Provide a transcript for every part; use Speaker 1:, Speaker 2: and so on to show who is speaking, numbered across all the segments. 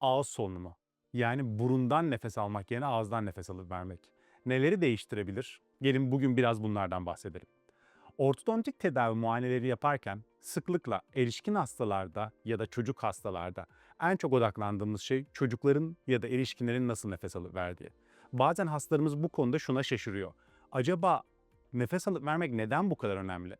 Speaker 1: ağız solunumu. Yani burundan nefes almak yerine ağızdan nefes alıp vermek. Neleri değiştirebilir? Gelin bugün biraz bunlardan bahsedelim. Ortodontik tedavi muayeneleri yaparken sıklıkla erişkin hastalarda ya da çocuk hastalarda en çok odaklandığımız şey çocukların ya da erişkinlerin nasıl nefes alıp verdiği. Bazen hastalarımız bu konuda şuna şaşırıyor. Acaba nefes alıp vermek neden bu kadar önemli?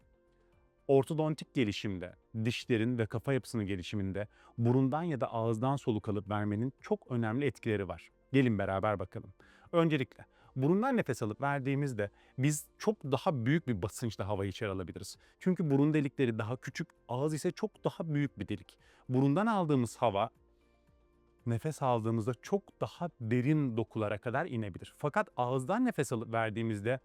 Speaker 1: Ortodontik gelişimde, dişlerin ve kafa yapısının gelişiminde burundan ya da ağızdan soluk alıp vermenin çok önemli etkileri var. Gelin beraber bakalım. Öncelikle burundan nefes alıp verdiğimizde biz çok daha büyük bir basınçla havayı içeri alabiliriz. Çünkü burun delikleri daha küçük, ağız ise çok daha büyük bir delik. Burundan aldığımız hava nefes aldığımızda çok daha derin dokulara kadar inebilir. Fakat ağızdan nefes alıp verdiğimizde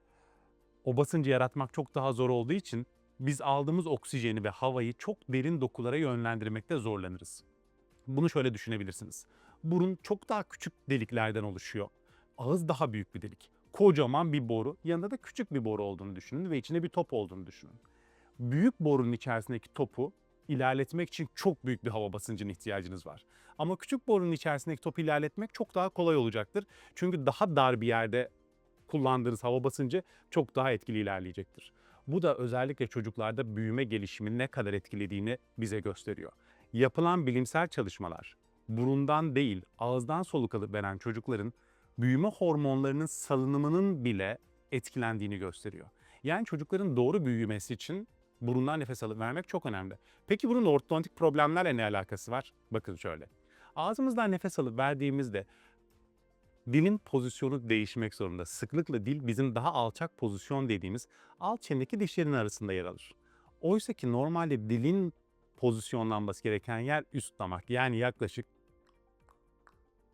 Speaker 1: o basıncı yaratmak çok daha zor olduğu için biz aldığımız oksijeni ve havayı çok derin dokulara yönlendirmekte zorlanırız. Bunu şöyle düşünebilirsiniz. Burun çok daha küçük deliklerden oluşuyor. Ağız daha büyük bir delik. Kocaman bir boru, yanında da küçük bir boru olduğunu düşünün ve içinde bir top olduğunu düşünün. Büyük borunun içerisindeki topu ilerletmek için çok büyük bir hava basıncına ihtiyacınız var. Ama küçük borunun içerisindeki topu ilerletmek çok daha kolay olacaktır. Çünkü daha dar bir yerde kullandığınız hava basıncı çok daha etkili ilerleyecektir. Bu da özellikle çocuklarda büyüme gelişimini ne kadar etkilediğini bize gösteriyor. Yapılan bilimsel çalışmalar burundan değil ağızdan soluk alıp veren çocukların büyüme hormonlarının salınımının bile etkilendiğini gösteriyor. Yani çocukların doğru büyümesi için burundan nefes alıp vermek çok önemli. Peki bunun ortodontik problemlerle ne alakası var? Bakın şöyle. Ağzımızdan nefes alıp verdiğimizde dilin pozisyonu değişmek zorunda. Sıklıkla dil bizim daha alçak pozisyon dediğimiz alt çenedeki dişlerin arasında yer alır. Oysa ki normalde dilin pozisyonlanması gereken yer üst damak. Yani yaklaşık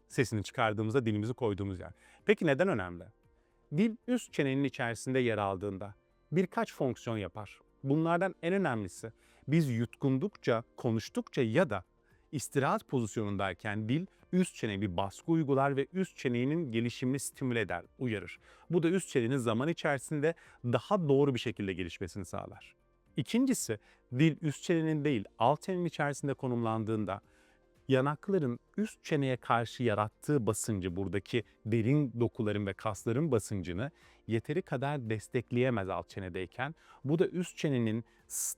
Speaker 1: sesini çıkardığımızda dilimizi koyduğumuz yer. Peki neden önemli? Dil üst çenenin içerisinde yer aldığında birkaç fonksiyon yapar. Bunlardan en önemlisi biz yutkundukça, konuştukça ya da istirahat pozisyonundayken dil üst çeneye bir baskı uygular ve üst çenenin gelişimini stimüle eder, uyarır. Bu da üst çenenin zaman içerisinde daha doğru bir şekilde gelişmesini sağlar. İkincisi, dil üst çenenin değil alt çenenin içerisinde konumlandığında yanakların üst çeneye karşı yarattığı basıncı, buradaki derin dokuların ve kasların basıncını yeteri kadar destekleyemez alt çenedeyken. Bu da üst çenenin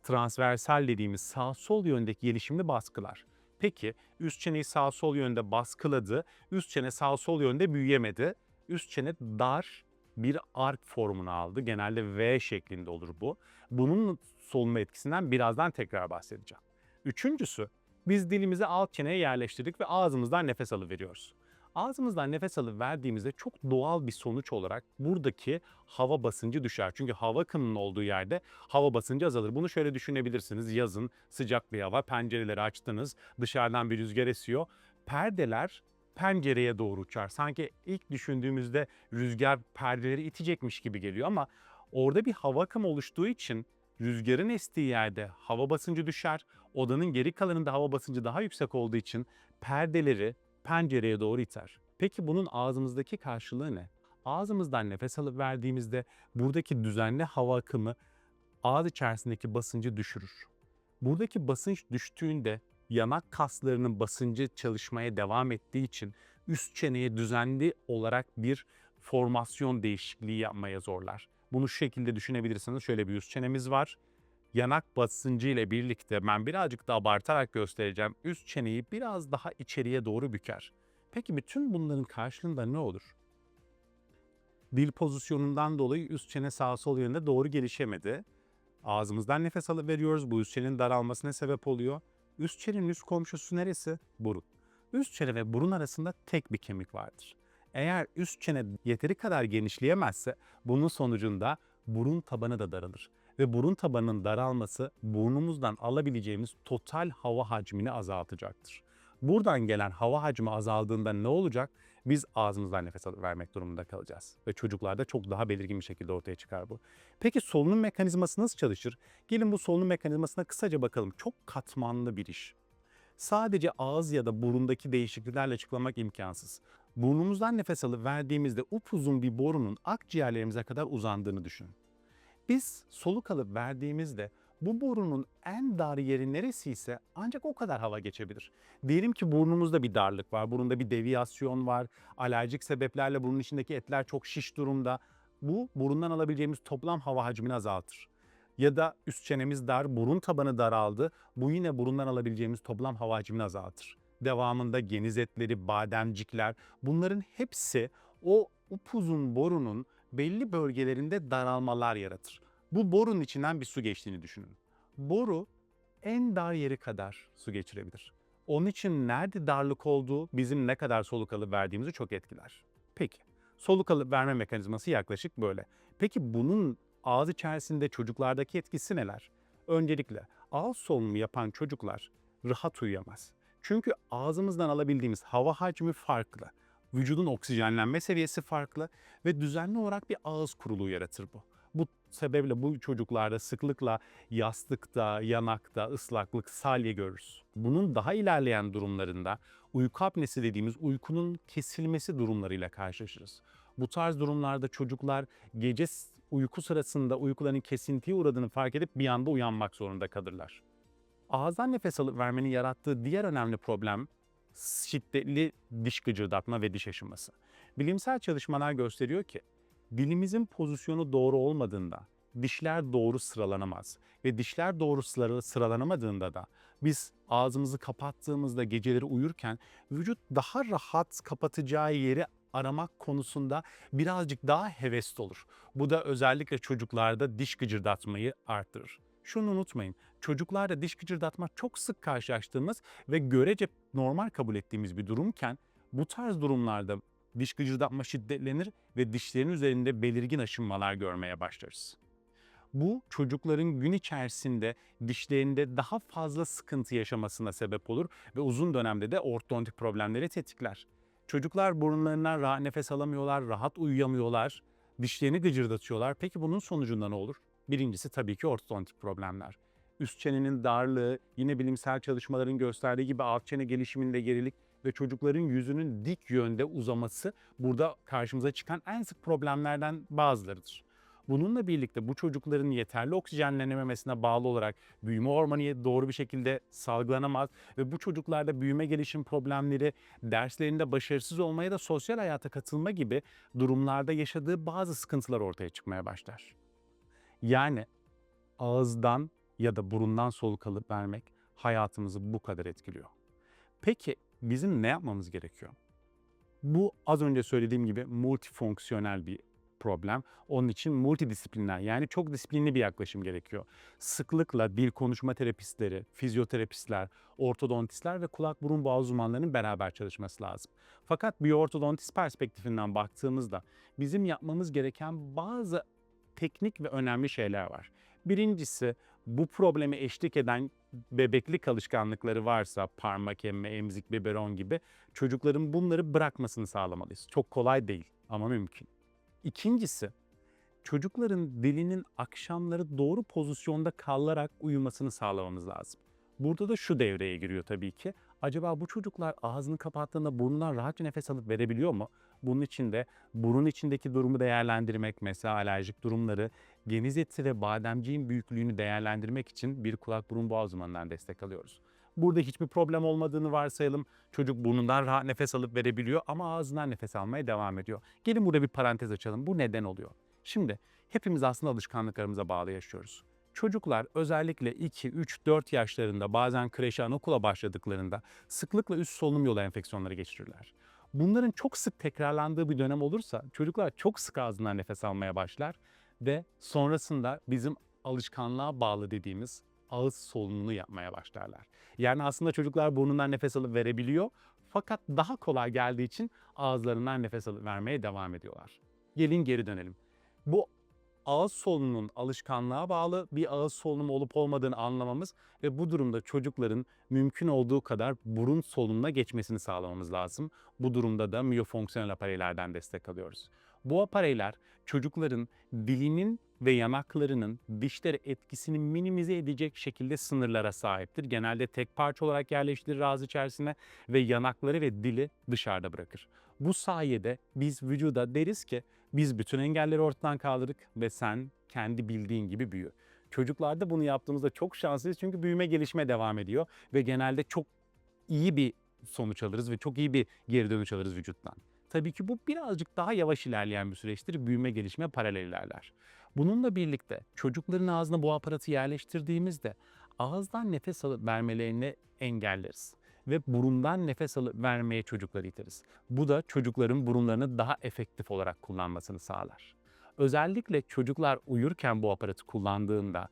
Speaker 1: transversal dediğimiz sağ sol yöndeki gelişimini baskılar. Peki üst çeneyi sağ sol yönde baskıladı, üst çene sağ sol yönde büyüyemedi. Üst çene dar bir ark formunu aldı. Genelde V şeklinde olur bu. Bunun solunma etkisinden birazdan tekrar bahsedeceğim. Üçüncüsü, biz dilimizi alt çeneye yerleştirdik ve ağzımızdan nefes alıveriyoruz. Ağzımızdan nefes alıp verdiğimizde çok doğal bir sonuç olarak buradaki hava basıncı düşer. Çünkü hava akımının olduğu yerde hava basıncı azalır. Bunu şöyle düşünebilirsiniz. Yazın sıcak bir hava, pencereleri açtınız, dışarıdan bir rüzgar esiyor. Perdeler pencereye doğru uçar. Sanki ilk düşündüğümüzde rüzgar perdeleri itecekmiş gibi geliyor ama orada bir hava akımı oluştuğu için rüzgarın estiği yerde hava basıncı düşer. Odanın geri kalanında hava basıncı daha yüksek olduğu için perdeleri pencereye doğru iter. Peki bunun ağzımızdaki karşılığı ne? Ağzımızdan nefes alıp verdiğimizde buradaki düzenli hava akımı ağız içerisindeki basıncı düşürür. Buradaki basınç düştüğünde yanak kaslarının basıncı çalışmaya devam ettiği için üst çeneye düzenli olarak bir formasyon değişikliği yapmaya zorlar. Bunu şu şekilde düşünebilirsiniz. Şöyle bir üst çenemiz var. Yanak basıncı ile birlikte ben birazcık da abartarak göstereceğim. Üst çeneyi biraz daha içeriye doğru büker. Peki bütün bunların karşılığında ne olur? Dil pozisyonundan dolayı üst çene sağ sol yönde doğru gelişemedi. Ağzımızdan nefes alıp veriyoruz. Bu üst çenenin daralmasına sebep oluyor. Üst çenenin üst komşusu neresi? Burun. Üst çene ve burun arasında tek bir kemik vardır. Eğer üst çene yeteri kadar genişleyemezse bunun sonucunda burun tabanı da daralır. Ve burun tabanının daralması burnumuzdan alabileceğimiz total hava hacmini azaltacaktır. Buradan gelen hava hacmi azaldığında ne olacak? Biz ağzımızdan nefes vermek durumunda kalacağız. Ve çocuklarda çok daha belirgin bir şekilde ortaya çıkar bu. Peki solunum mekanizması nasıl çalışır? Gelin bu solunum mekanizmasına kısaca bakalım. Çok katmanlı bir iş. Sadece ağız ya da burundaki değişikliklerle açıklamak imkansız. Burnumuzdan nefes alıp verdiğimizde upuzun bir borunun akciğerlerimize kadar uzandığını düşünün. Biz soluk alıp verdiğimizde Bu borunun en dar yeri neresi ise ancak o kadar hava geçebilir. Diyelim ki burnumuzda bir darlık var, burunda bir deviyasyon var, alerjik sebeplerle burnun içindeki etler çok şiş durumda. Bu burundan alabileceğimiz toplam hava hacmini azaltır. Ya da üst çenemiz dar, burun tabanı daraldı. Bu yine burundan alabileceğimiz toplam hava hacmini azaltır. Devamında geniz etleri, bademcikler bunların hepsi o upuzun borunun belli bölgelerinde daralmalar yaratır. Bu borunun içinden bir su geçtiğini düşünün. Boru en dar yeri kadar su geçirebilir. Onun için nerede darlık olduğu bizim ne kadar soluk alıp verdiğimizi çok etkiler. Peki, soluk alıp verme mekanizması yaklaşık böyle. Peki bunun ağız içerisinde çocuklardaki etkisi neler? Öncelikle ağız solunumu yapan çocuklar rahat uyuyamaz. Çünkü ağzımızdan alabildiğimiz hava hacmi farklı. Vücudun oksijenlenme seviyesi farklı ve düzenli olarak bir ağız kuruluğu yaratır bu. Bu sebeple bu çocuklarda sıklıkla yastıkta, yanakta ıslaklık, salya görürüz. Bunun daha ilerleyen durumlarında uyku apnesi dediğimiz uykunun kesilmesi durumlarıyla karşılaşırız. Bu tarz durumlarda çocuklar gece uyku sırasında uykularının kesintiye uğradığını fark edip bir anda uyanmak zorunda kalırlar. Ağızdan nefes alıp vermenin yarattığı diğer önemli problem şiddetli diş gıcırdatma ve diş aşınması. Bilimsel çalışmalar gösteriyor ki dilimizin pozisyonu doğru olmadığında dişler doğru sıralanamaz ve dişler doğru sıra- sıralanamadığında da biz ağzımızı kapattığımızda geceleri uyurken vücut daha rahat kapatacağı yeri aramak konusunda birazcık daha hevesli olur. Bu da özellikle çocuklarda diş gıcırdatmayı arttırır. Şunu unutmayın, çocuklarda diş gıcırdatma çok sık karşılaştığımız ve görece normal kabul ettiğimiz bir durumken bu tarz durumlarda diş gıcırdatma şiddetlenir ve dişlerin üzerinde belirgin aşınmalar görmeye başlarız. Bu çocukların gün içerisinde dişlerinde daha fazla sıkıntı yaşamasına sebep olur ve uzun dönemde de ortodontik problemleri tetikler. Çocuklar burunlarından rahat nefes alamıyorlar, rahat uyuyamıyorlar, dişlerini gıcırdatıyorlar. Peki bunun sonucunda ne olur? Birincisi tabii ki ortodontik problemler. Üst çenenin darlığı, yine bilimsel çalışmaların gösterdiği gibi alt çene gelişiminde gerilik ve çocukların yüzünün dik yönde uzaması burada karşımıza çıkan en sık problemlerden bazılarıdır. Bununla birlikte bu çocukların yeterli oksijenlenememesine bağlı olarak büyüme hormonu doğru bir şekilde salgılanamaz ve bu çocuklarda büyüme gelişim problemleri, derslerinde başarısız olmaya da sosyal hayata katılma gibi durumlarda yaşadığı bazı sıkıntılar ortaya çıkmaya başlar. Yani ağızdan ya da burundan soluk alıp vermek hayatımızı bu kadar etkiliyor. Peki bizim ne yapmamız gerekiyor? Bu az önce söylediğim gibi multifonksiyonel bir problem. Onun için multidisipliner yani çok disiplinli bir yaklaşım gerekiyor. Sıklıkla dil konuşma terapistleri, fizyoterapistler, ortodontistler ve kulak burun boğaz uzmanlarının beraber çalışması lazım. Fakat bir ortodontist perspektifinden baktığımızda bizim yapmamız gereken bazı teknik ve önemli şeyler var. Birincisi bu probleme eşlik eden bebeklik alışkanlıkları varsa parmak emme, emzik, biberon gibi çocukların bunları bırakmasını sağlamalıyız. Çok kolay değil ama mümkün. İkincisi çocukların dilinin akşamları doğru pozisyonda kalarak uyumasını sağlamamız lazım. Burada da şu devreye giriyor tabii ki. Acaba bu çocuklar ağzını kapattığında burnundan rahatça nefes alıp verebiliyor mu? Bunun için de burun içindeki durumu değerlendirmek, mesela alerjik durumları, geniz eti ve bademciğin büyüklüğünü değerlendirmek için bir kulak burun boğaz uzmanından destek alıyoruz. Burada hiçbir problem olmadığını varsayalım. Çocuk burnundan rahat nefes alıp verebiliyor ama ağzından nefes almaya devam ediyor. Gelin burada bir parantez açalım. Bu neden oluyor? Şimdi hepimiz aslında alışkanlıklarımıza bağlı yaşıyoruz. Çocuklar özellikle 2, 3, 4 yaşlarında bazen kreşe anaokula başladıklarında sıklıkla üst solunum yolu enfeksiyonları geçirirler. Bunların çok sık tekrarlandığı bir dönem olursa çocuklar çok sık ağzından nefes almaya başlar ve sonrasında bizim alışkanlığa bağlı dediğimiz ağız solunumunu yapmaya başlarlar. Yani aslında çocuklar burnundan nefes alıp verebiliyor fakat daha kolay geldiği için ağızlarından nefes alıp vermeye devam ediyorlar. Gelin geri dönelim. Bu ağız solunumunun alışkanlığa bağlı bir ağız solunumu olup olmadığını anlamamız ve bu durumda çocukların mümkün olduğu kadar burun solunumuna geçmesini sağlamamız lazım. Bu durumda da miyofonksiyonel apareylerden destek alıyoruz. Bu apareyler çocukların dilinin ve yanaklarının dişlere etkisini minimize edecek şekilde sınırlara sahiptir. Genelde tek parça olarak yerleştirilir ağız içerisine ve yanakları ve dili dışarıda bırakır. Bu sayede biz vücuda deriz ki biz bütün engelleri ortadan kaldırdık ve sen kendi bildiğin gibi büyü. Çocuklarda bunu yaptığımızda çok şanslıyız çünkü büyüme gelişme devam ediyor ve genelde çok iyi bir sonuç alırız ve çok iyi bir geri dönüş alırız vücuttan. Tabii ki bu birazcık daha yavaş ilerleyen bir süreçtir. Büyüme gelişme paralel ilerler. Bununla birlikte çocukların ağzına bu aparatı yerleştirdiğimizde ağızdan nefes alıp vermelerini engelleriz ve burundan nefes alıp vermeye çocukları iteriz. Bu da çocukların burunlarını daha efektif olarak kullanmasını sağlar. Özellikle çocuklar uyurken bu aparatı kullandığında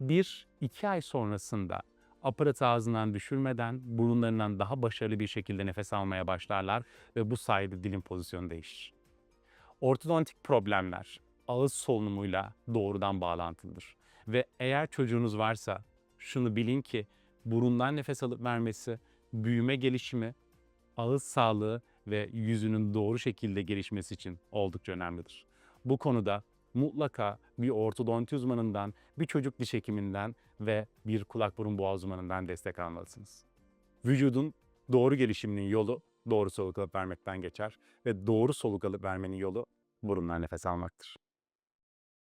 Speaker 1: 1-2 ay sonrasında aparatı ağzından düşürmeden burunlarından daha başarılı bir şekilde nefes almaya başlarlar ve bu sayede dilin pozisyonu değişir. Ortodontik problemler ağız solunumuyla doğrudan bağlantılıdır. Ve eğer çocuğunuz varsa şunu bilin ki burundan nefes alıp vermesi, büyüme gelişimi, ağız sağlığı ve yüzünün doğru şekilde gelişmesi için oldukça önemlidir. Bu konuda mutlaka bir ortodonti uzmanından, bir çocuk diş hekiminden ve bir kulak burun boğaz uzmanından destek almalısınız. Vücudun doğru gelişiminin yolu doğru soluk alıp vermekten geçer ve doğru soluk alıp vermenin yolu burundan nefes almaktır.